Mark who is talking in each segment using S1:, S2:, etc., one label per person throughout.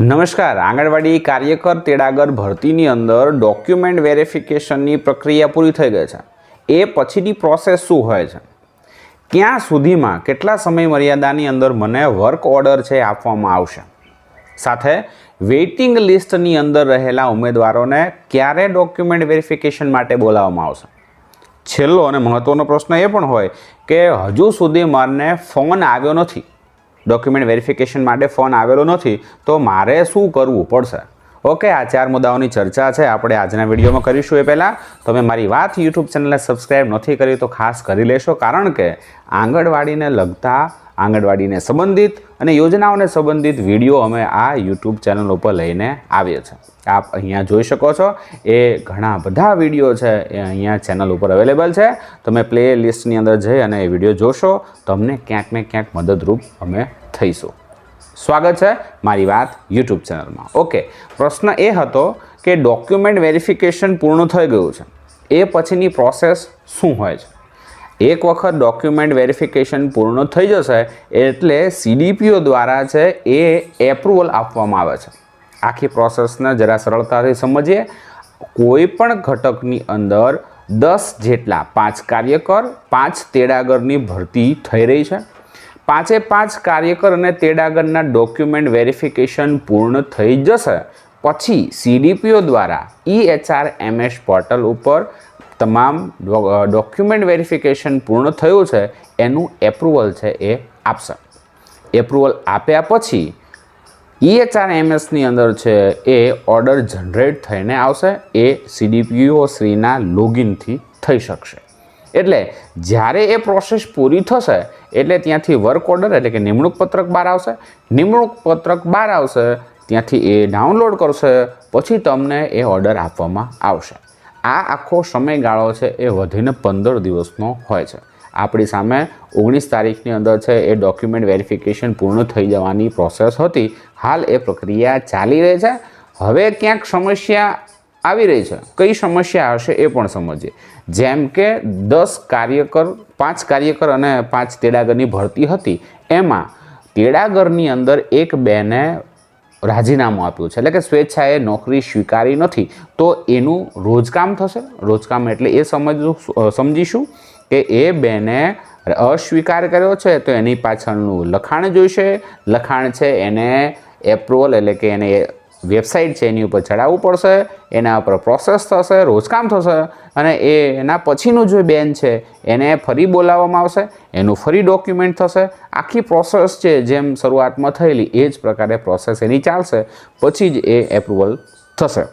S1: નમસ્કાર. આંગણવાડી કાર્યકર તેડાગર ભરતીની અંદર ડોક્યુમેન્ટ વેરિફિકેશનની પ્રક્રિયા પૂરી થઈ ગઈ છે. એ પછીની પ્રોસેસ શું હોય છે? ક્યાં સુધીમાં કેટલા સમય મર્યાદાની અંદર મને વર્ક ઓર્ડર છે આપવામાં આવશે? સાથે વેઇટિંગ લિસ્ટની અંદર રહેલા ઉમેદવારોને ક્યારે ડોક્યુમેન્ટ વેરિફિકેશન માટે બોલાવવામાં આવશે? છેલ્લો અને મહત્ત્વનો પ્રશ્ન એ પણ હોય કે હજુ સુધી મને ફોન આવ્યો નથી. ડોક્યુમેન્ટ વેરિફિકેશન માટે ફોન આવેલો નથી, તો મારે શું કરવું પડશે? ઓકે, આ ચાર મુદ્દાઓની ચર્ચા છે, આપણે આજના વિડીયોમાં કરીશું એ પહેલાં. તમે મારી વાત યુટ્યુબ ચેનલને સબસ્ક્રાઈબ નથી કરી, તો ખાસ કરી લેશો, કારણ કે આંગણવાડીને લગતા આંગણવાડીને સંબંધિત અને યોજનાઓને સંબંધિત વીડિયો અમે આ યુટ્યુબ ચેનલ ઉપર લઈને આવીએ છીએ આપ અહીંયા જોઈ શકો છો. એ ઘણા બધા વીડિયો છે એ અહીંયા ચેનલ ઉપર અવેલેબલ છે. તમે પ્લે લિસ્ટની અંદર જઈ અને એ વીડિયો જોશો, તમને ક્યાંક ને ક્યાંક મદદરૂપ અમે થઈશું. સ્વાગત છે મારી વાત યુટ્યુબ ચેનલમાં. ઓકે, પ્રશ્ન એ હતો કે ડોક્યુમેન્ટ વેરિફિકેશન પૂર્ણ થઈ ગયું છે. એ પછીની પ્રોસેસ શું હોય છે? એક વખત ડોક્યુમેન્ટ વેરિફિકેશન પૂર્ણ થઈ જશે એટલે સીડીપીઓ દ્વારા છે એ એપ્રુવલ આપવામાં આવે છે. આખી પ્રોસેસને જરા સરળતાથી સમજીએ. કોઈ પણ ઘટકની અંદર દસ જેટલા પાંચ કાર્યકર, પાંચ તેડાગરની ભરતી થઈ રહી છે. પાંચે પાંચ કાર્યકર અને તેડાગરના ડોક્યુમેન્ટ વેરિફિકેશન પૂર્ણ થઈ જશે. પછી સીડીપીઓ દ્વારા ઈ એચઆર એમએસ પોર્ટલ ઉપર તમામ ડોક્યુમેન્ટ વેરિફિકેશન પૂર્ણ થયું છે, એનું એપ્રુવલ છે એ આપશે. એપ્રુવલ આપ્યા પછી ઈએચઆર એમએસની અંદર છે એ ઓર્ડર જનરેટ થઈને આવશે, એ સીડીપીઓ શ્રીના લોગિનથી થઈ શકશે. એટલે જ્યારે એ પ્રોસેસ પૂરી થશે, એટલે ત્યાંથી વર્ક ઓર્ડર એટલે કે નિમણૂક પત્રક બહાર આવશે. નિમણૂક પત્રક બહાર આવશે, ત્યાંથી એ ડાઉનલોડ કરશે, પછી તમને એ ઓર્ડર આપવામાં આવશે. આ આખો સમયગાળો છે એ વધીને પંદર દિવસનો હોય છે. આપણી સામે ઓગણીસ તારીખની અંદર છે, એ ડોક્યુમેન્ટ વેરિફિકેશન પૂર્ણ થઈ જવાની પ્રોસેસ હતી. હાલ એ પ્રક્રિયા ચાલી રહી છે. હવે ક્યાંક સમસ્યા આવી રહી છે. કઈ સમસ્યા હશે એ પણ સમજીએ. જેમ કે દસ કાર્યકર, પાંચ કાર્યકર અને પાંચ તેડાગરની ભરતી હતી. એમાં તેડાગરની અંદર એક બેને રાજીનામું આપ્યું છે. એટલે કે સ્વેચ્છાએ નોકરી સ્વીકારી નથી, તો એનું રોજકામ થશે. રોજકામ એટલે એ સમજવું સમજીશું કે એ બેને અસ્વીકાર કર્યો છે, તો એની પાછળનું લખાણ જોઈશે. લખાણ છે એને એપ્રુવલ એટલે કે એને વેબસાઇટ છે, એની ઉપર ચડાવવું પડશે, એના ઉપર પ્રોસેસ થશે, રોજકામ થશે અને એ એના પછીનું જે બેન છે, એને ફરી બોલાવવામાં આવશે, એનું ફરી ડોક્યુમેન્ટ થશે. આખી પ્રોસેસ છે, જેમ શરૂઆતમાં થયેલી, એ જ પ્રકારે પ્રોસેસ એની ચાલશે, પછી જ એ એપ્રુવલ થશે.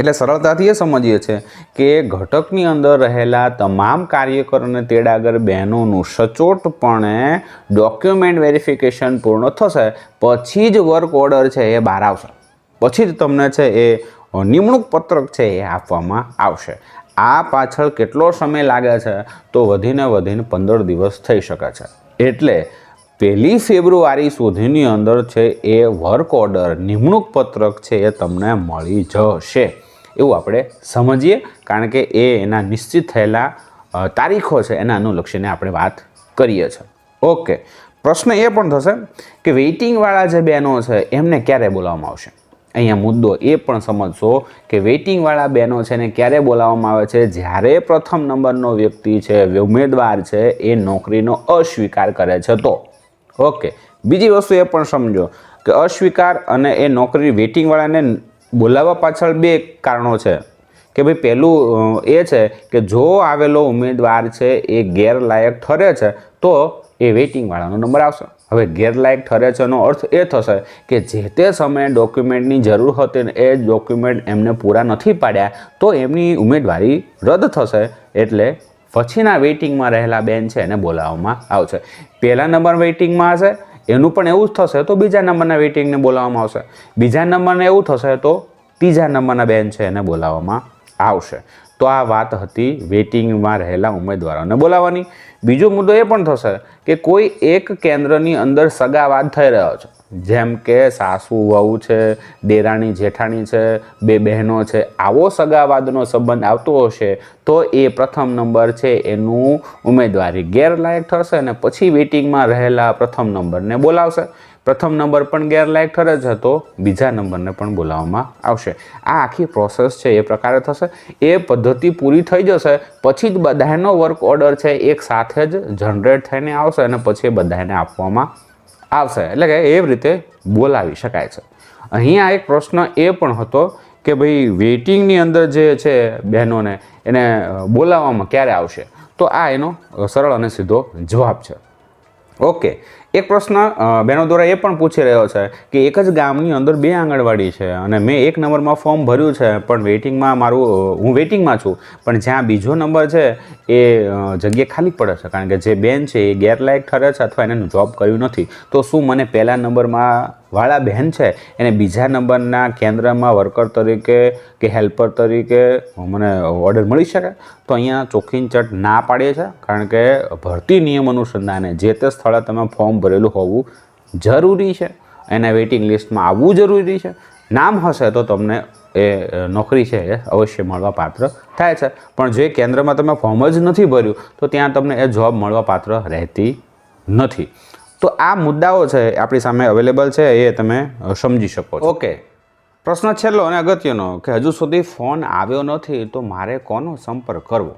S1: એટલે સરળતાથી એ સમજીએ છીએ કે ઘટકની અંદર રહેલા તમામ કાર્યકર અને તેડાગર બહેનોનું સચોટપણે ડોક્યુમેન્ટ વેરિફિકેશન પૂર્ણ થશે, પછી જ વર્ક ઓર્ડર છે, એ બહાર આવશે. પછી જ તમને છે એ નિમણૂક પત્રક છે એ આપવામાં આવશે. આ પાછળ કેટલો સમય લાગે છે? તો વધીને વધીને પંદર દિવસ થઈ શકે છે. એટલે પહેલી ફેબ્રુઆરી સુધીની અંદર છે એ વર્ક ઓર્ડર, નિમણૂક પત્રક છે એ તમને મળી જશે. એવું આપણે સમજીએ, કારણ કે એ એના નિશ્ચિત થયેલા તારીખો છે, એના અનુલક્ષીને આપણે વાત કરીએ છીએ. ઓકે. પ્રશ્ન એ પણ થશે કે વેઇટિંગવાળા જે બહેનો છે, એમને ક્યારે બોલાવવામાં આવશે? અહીંયા મુદ્દો એ પણ સમજશો કે વેઇટિંગવાળા બહેનો છે ને ક્યારે બોલાવવામાં આવે છે? જ્યારે પ્રથમ નંબરનો વ્યક્તિ છે, ઉમેદવાર છે, એ નોકરીનો અસ્વીકાર કરે છે તો. ઓકે. બીજી વસ્તુ એ પણ સમજો કે અસ્વીકાર અને એ નોકરી વેઇટિંગવાળાને બોલાવવા પાછળ બે કારણો છે. કે ભાઈ પહેલું એ છે કે જો આવેલો ઉમેદવાર છે એ ગેરલાયક ઠરે છે, તો એ વેઇટિંગવાળાનો નંબર આવશે. હવે ગેરલાયક ઠરે છે એનો અર્થ એ થશે કે જે તે સમયે ડોક્યુમેન્ટની જરૂર હતી એ ડોક્યુમેન્ટ એમને પૂરા નથી પાડ્યા, તો એમની ઉમેદવારી રદ થશે. એટલે પછીના વેઇટિંગમાં રહેલા બેન છે એને બોલાવવામાં આવશે. પહેલા નંબર વેઇટિંગમાં હશે, એનું પણ એવું જ થશે તો બીજા નંબરના વેઇટિંગને બોલાવવામાં આવશે. બીજા નંબરને એવું થશે તો ત્રીજા નંબરના બેન છે એને બોલાવવામાં આવશે. તો આ વાત હતી વેઇટિંગમાં રહેલા ઉમેદવારોને બોલાવવાની. બીજો મુદ્દો એ પણ થશે કે કોઈ એક કેન્દ્રની અંદર સગાવાદ થઈ રહ્યો છે. જેમ કે સાસુ, વહુ છે, દેરાણી, જેઠાણી છે, બે બહેનો છે. આવો સગાવાદનો સંબંધ આવતો હશે તો એ પ્રથમ નંબર છે એનું ઉમેદવારી ગેરલાયક થશે અને પછી વેઇટિંગમાં રહેલા પ્રથમ નંબરને બોલાવશે. પ્રથમ નંબર પણ ગેરલાયક ઠરે જ હતો, બીજા નંબરને પણ બોલાવવામાં આવશે. આ આખી પ્રોસેસ છે, એ પ્રકારે થશે. એ પદ્ધતિ પૂરી થઈ જશે, પછી જ બધાનો વર્ક ઓર્ડર છે, એક સાથે જ જનરેટ થઈને આવશે અને પછી એ બધાને આપવામાં આવશે. એટલે કે એ રીતે બોલાવી શકાય છે. અહીંયા એક પ્રશ્ન એ પણ હતો કે ભાઈ વેઇટિંગની અંદર જે છે બહેનોને, એને બોલાવવામાં ક્યારે આવશે? તો આ એનો સરળ અને સીધો જવાબ છે. ઓકે એક પ્રશ્ન બહેનો દ્વારા એ પણ પૂછી રહ્યો છે કે એક જ ગામની અંદર બે આંગણવાડી છે અને મેં એક નંબરમાં ફોર્મ ભર્યું છે, પણ વેઇટિંગમાં મારું હું વેઇટિંગમાં છું, પણ જ્યાં બીજો નંબર છે એ જગ્યા ખાલી પડે છે, કારણ કે જે બેન છે એ ગેરલાયક ઠરે છે અથવા એને જોબ કર્યું નથી. તો શું મને પહેલા નંબરમાં વાળા બહેન છે? એને બીજા નંબરના કેન્દ્રમાં વર્કર તરીકે કે હેલ્પર તરીકે મને ઓર્ડર મળી શકે? તો અહીંયા ચોખ્ખીન ચટ ના પાડીએ છે, કારણ કે ભરતી નિયમ અનુસંધાને જે તે સ્થળે તમે ફોર્મ ભરેલું હોવું જરૂરી છે. એના વેઇટિંગ લિસ્ટમાં આવવું જરૂરી છે. નામ હશે તો તમને એ નોકરી છે એ અવશ્ય મળવા પાત્ર થાય છે. પણ જે કેન્દ્રમાં તમે ફોર્મ જ નથી ભર્યું, તો ત્યાં તમને એ જોબ મળવા પાત્ર રહેતી નથી. તો આ મુદ્દાઓ છે આપણી સામે અવેલેબલ છે, એ તમે સમજી શકો ઓકે પ્રશ્ન છેલ્લો અને અગત્યનો કે હજુ સુધી ફોન આવ્યો નથી તો મારે કોનો સંપર્ક કરવો?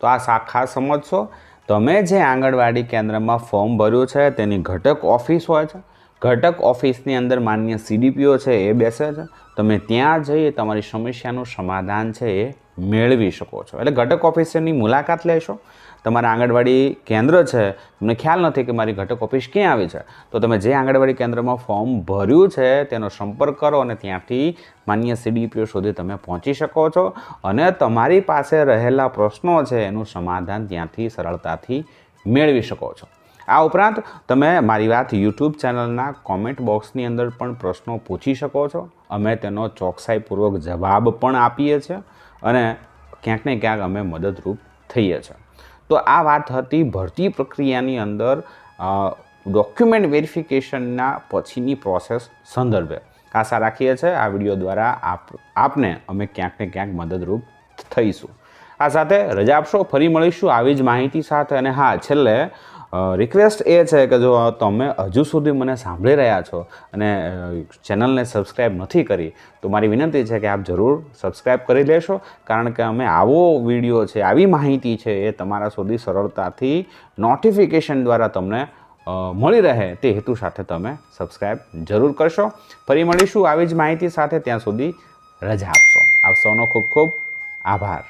S1: તો આ ખાસ સમજશો. તમે જે આંગણવાડી કેન્દ્રમાં ફોર્મ ભર્યું છે તેની ઘટક ઓફિસ હોય છે? ઘટક ઓફિસની અંદર માન્ય સીડીપીઓ છે, એ બેસે છે. તમે ત્યાં જઈ તમારી સમસ્યાનું સમાધાન છે, એ મેળવી શકો છો. એટલે ઘટક ઓફિસની મુલાકાત લેશો. તમારા આંગણવાડી કેન્દ્ર છે, તમને ખ્યાલ નથી કે મારી ઘટક ઓફિસ ક્યાં આવી છે. તો તમે જે આંગણવાડી કેન્દ્રમાં ફોર્મ ભર્યું છે, તેનો સંપર્ક કરો અને ત્યાંથી માન્ય સીડીપીઓ સુધી તમે પહોંચી શકો છો. અને તમારી પાસે રહેલા પ્રશ્નો છે, એનું સમાધાન ત્યાંથી સરળતાથી મેળવી શકો છો. આ ઉપરાંત તમે મારી વાત યુટ્યુબ ચેનલના કોમેન્ટ બોક્સની અંદર પણ પ્રશ્નો પૂછી શકો છો. અમે તેનો ચોકસાઈપૂર્વક જવાબ પણ આપીએ છીએ અને ક્યાંક ને ક્યાંક અમે મદદરૂપ થઈએ છીએ તો આ વાત હતી ભરતી પ્રક્રિયાની અંદર ડોક્યુમેન્ટ વેરિફિકેશનના પછીની પ્રોસેસ સંદર્ભે. આશા રાખીએ છીએ આ વીડિયો દ્વારા આપ, આપને અમે ક્યાંક ને ક્યાંક મદદરૂપ થઈશું. આ સાથે રજા આપશો, ફરી મળીશું. આવી જ માહિતી સાથે અને હા, છેલ્લે રિક્વેસ્ટ એ છે કે જો તમે હજુ સુધી મને સાંભળી રહ્યા છો અને ચેનલને સબસ્ક્રાઈબ નથી કરી, તો મારી વિનંતી છે કે આપ જરૂર સબસ્ક્રાઈબ કરી લેશો. કારણ કે અમે આવો વીડિયો છે, આવી માહિતી છે એ તમારા સુધી સરળતાથી નોટિફિકેશન દ્વારા તમને મળી રહે તે હેતુ સાથે તમે સબસ્ક્રાઈબ જરૂર કરશો. ફરી મળીશું આવી જ માહિતી સાથે ત્યાં સુધી રજા આપશો. આપ સૌનો ખૂબ ખૂબ આભાર.